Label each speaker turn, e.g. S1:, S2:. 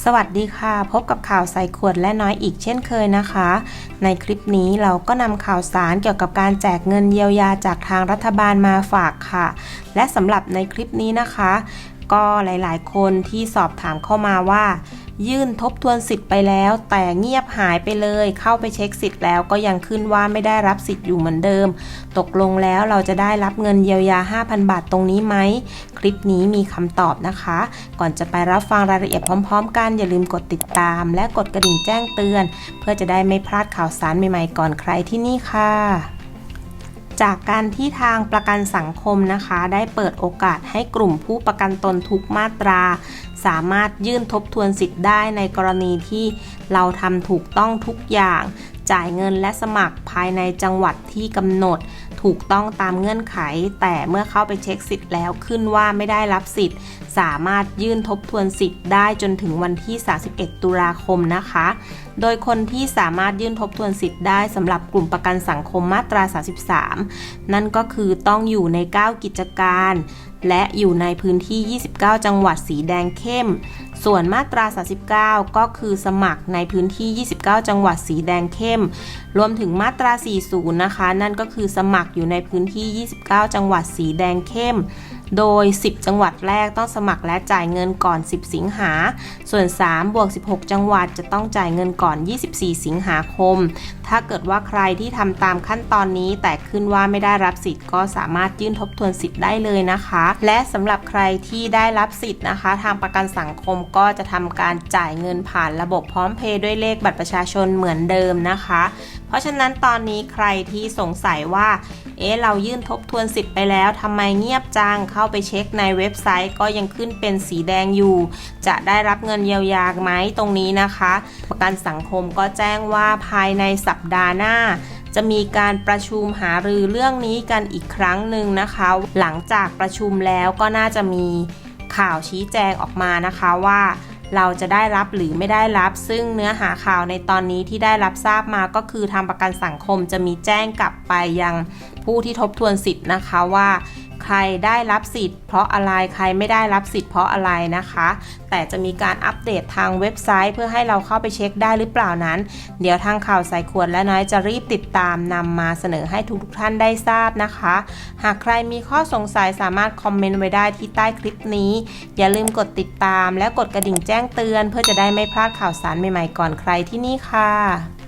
S1: สวัสดีค่ะ พบกับข่าวใส่ขวดและน้อยอีกเช่นเคยนะคะ ในคลิปนี้เราก็นำข่าวสารเกี่ยวกับการแจกเงินเยียวยาจากทางรัฐบาลมาฝากค่ะ และสำหรับในคลิปนี้นะคะ ก็หลายๆ คนที่สอบถามเข้ามาว่า ยื่นทบทวนสิทธิ์ไปแล้ว แต่เงียบหายไปเลย เข้าไปเช็คสิทธิ์แล้วก็ยังขึ้นว่าไม่ได้รับสิทธิ์อยู่เหมือนเดิม ตกลงแล้วเราจะได้รับเงินเยียวยา 5,000 บาทตรงนี้ไหม คลิปนี้มีคำตอบนะคะ ก่อนจะไปรับฟังรายละเอียดพร้อม ๆ กันอย่าลืมกดติดตาม และกดกระดิ่งแจ้งเตือน เพื่อจะได้ไม่พลาดข่าวสารใหม่ๆก่อนใครที่นี่ค่ะ จากการที่ทางประกันสังคมนะคะ ได้เปิดโอกาสให้กลุ่มผู้ประกันตนทุกมาตรา สามารถยื่นทบทวนสิทธิ์ได้ในกรณีที่เราทำถูกต้องทุกอย่าง จ่ายเงินและสมัครภายในจังหวัดที่กำหนด ถูกต้องตามเงื่อนไข แต่เมื่อเข้าไปเช็คสิทธิ์แล้วขึ้นว่าไม่ได้รับสิทธิ์ สามารถยื่นทบทวนสิทธิ์ได้จนถึงวันที่ 31 ตุลาคมนะคะ โดยคนที่สามารถยื่นทบทวนสิทธิ์ได้สำหรับกลุ่มประกันสังคมมาตรา 33 นั่นก็คือต้องอยู่ใน 9 กิจการ และอยู่ในพื้นที่ 29 จังหวัดสีแดงเข้ม ส่วนมาตรา 39 ก็คือสมัครในพื้นที่ 29 จังหวัดสีแดงเข้ม รวมถึงมาตรา 40 นะคะ นั่นก็คือสมัครอยู่ในพื้นที่ 29 จังหวัดสีแดงเข้ม โดย 10 จังหวัดแรกต้องสมัครและจ่ายเงินก่อน 10 สิงหา ส่วน3บวก16 จังหวัดจะต้องจ่ายเงินก่อน 24 สิงหาคม ถ้าเกิดว่าใครที่ทำตามขั้นตอนนี้แต่ขึ้นว่าไม่ได้รับสิทธิ์ก็สามารถยื่นทบทวนสิทธิ์ได้เลยนะคะ และสำหรับใครที่ได้รับสิทธิ์นะคะ ทางประกันสังคมก็จะทำการจ่ายเงินผ่านระบบพร้อมเพย์ด้วยเลขบัตรประชาชนเหมือนเดิมนะคะ เพราะฉะนั้นตอนนี้ใครที่สงสัยว่า เอ๊ะเรายื่นทบทวนสิทธิ์ไปแล้วทำไมเงียบจังเข้าาไปเช็คในเว็บไซต์ก็ยังขึ้นเป็นสีแดงอยู่ จะได้รับเงินเยียวยาไหมตรงนี้นะคะ ประกันสังคมก็แจ้งว่าภายในสัปดาห์หน้าจะมีการประชุมหารือเรื่องนี้กันอีกครั้งหนึ่งนะคะ หลังจากประชุมแล้วก็น่าจะมีข่าวชี้แจงออกมานะคะว่าเราจะได้รับหรือไม่ได้รับ ซึ่งเนื้อหาข่าวในตอนนี้ที่ได้รับทราบมาก็คือทางประกันสังคมจะมีแจ้งกลับไปยังผู้ที่ทบทวนสิทธิ์นะคะว่า ใครได้รับสิทธิ์เพราะอะไรใครไม่ได้รับสิทธิ์เพราะอะไรนะคะ แต่จะมีการอัปเดตทางเว็บไซต์ เพื่อให้เราเข้าไปเช็คได้หรือเปล่านั้น เดี๋ยวทางข่าวสายขวดและน้อยจะรีบติดตามนำมาเสนอให้ทุกๆท่านได้ทราบนะคะ หากใครมีข้อสงสัยสามารถคอมเมนต์ไว้ได้ที่ใต้คลิปนี้ อย่าลืมกดติดตาม และกดกระดิ่งแจ้งเตือน เพื่อจะได้ไม่พลาดข่าวสารใหม่ๆก่อนใครที่นี่ค่ะ